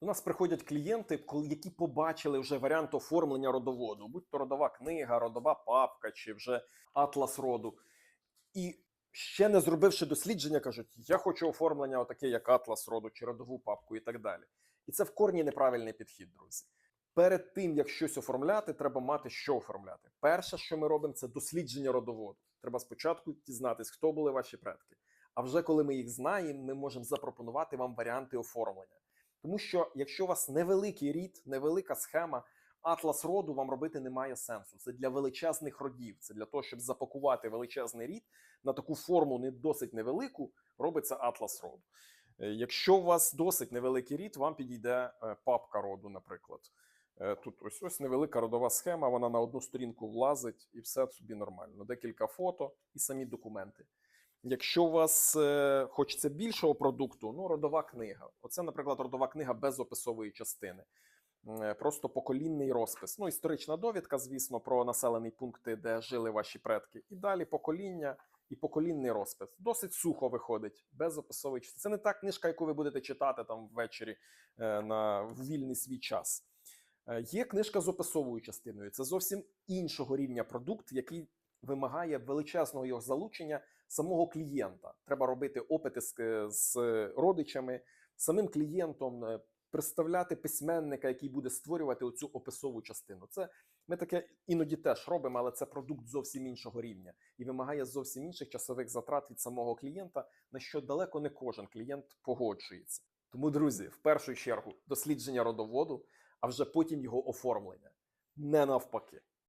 До нас приходять клієнти, які побачили вже варіант оформлення родоводу, будь то родова книга, родова папка чи вже атлас роду. І ще не зробивши дослідження, кажуть: я хочу оформлення, отаке, як атлас роду чи родову папку, і так далі. І це в корні неправильний підхід, друзі. Перед тим як щось оформляти, треба мати що оформляти. Перше, що ми робимо, це дослідження родоводу. Треба спочатку дізнатись, хто були ваші предки. А вже коли ми їх знаємо, ми можемо запропонувати вам варіанти оформлення. Тому що якщо у вас невеликий рід, невелика схема, атлас роду вам робити немає сенсу. Це для величезних родів. Це для того, щоб запакувати величезний рід на таку форму не досить невелику, робиться атлас роду. Е, Якщо у вас досить невеликий рід, вам підійде е, папка роду, наприклад. Е, Тут ось ось невелика родова схема, вона на одну сторінку влазить, і все собі нормально. Декілька фото і самі документи. Якщо у вас е, хочеться більшого продукту, ну родова книга. Оце, наприклад, родова книга без описової частини. Е, Просто поколінний розпис. Ну, історична довідка, звісно, про населені пункти, де жили ваші предки. І далі покоління і поколінний розпис. Досить сухо виходить, без описової частини. Це не та книжка, яку ви будете читати там ввечері е, на вільний свій час. Е, Є книжка з описовою частиною. Це зовсім іншого рівня продукт, який вимагає величезного його залучення самого клієнта. Треба робити опити з, з родичами, самим клієнтом, е, представляти письменника, який буде створювати оцю описову частину. Це ми таке іноді теж робимо, але це продукт зовсім іншого рівня і вимагає зовсім інших часових затрат від самого клієнта, на що далеко не кожен клієнт погоджується. Тому, друзі, в першу чергу дослідження родоводу, а вже потім його оформлення. Не навпаки.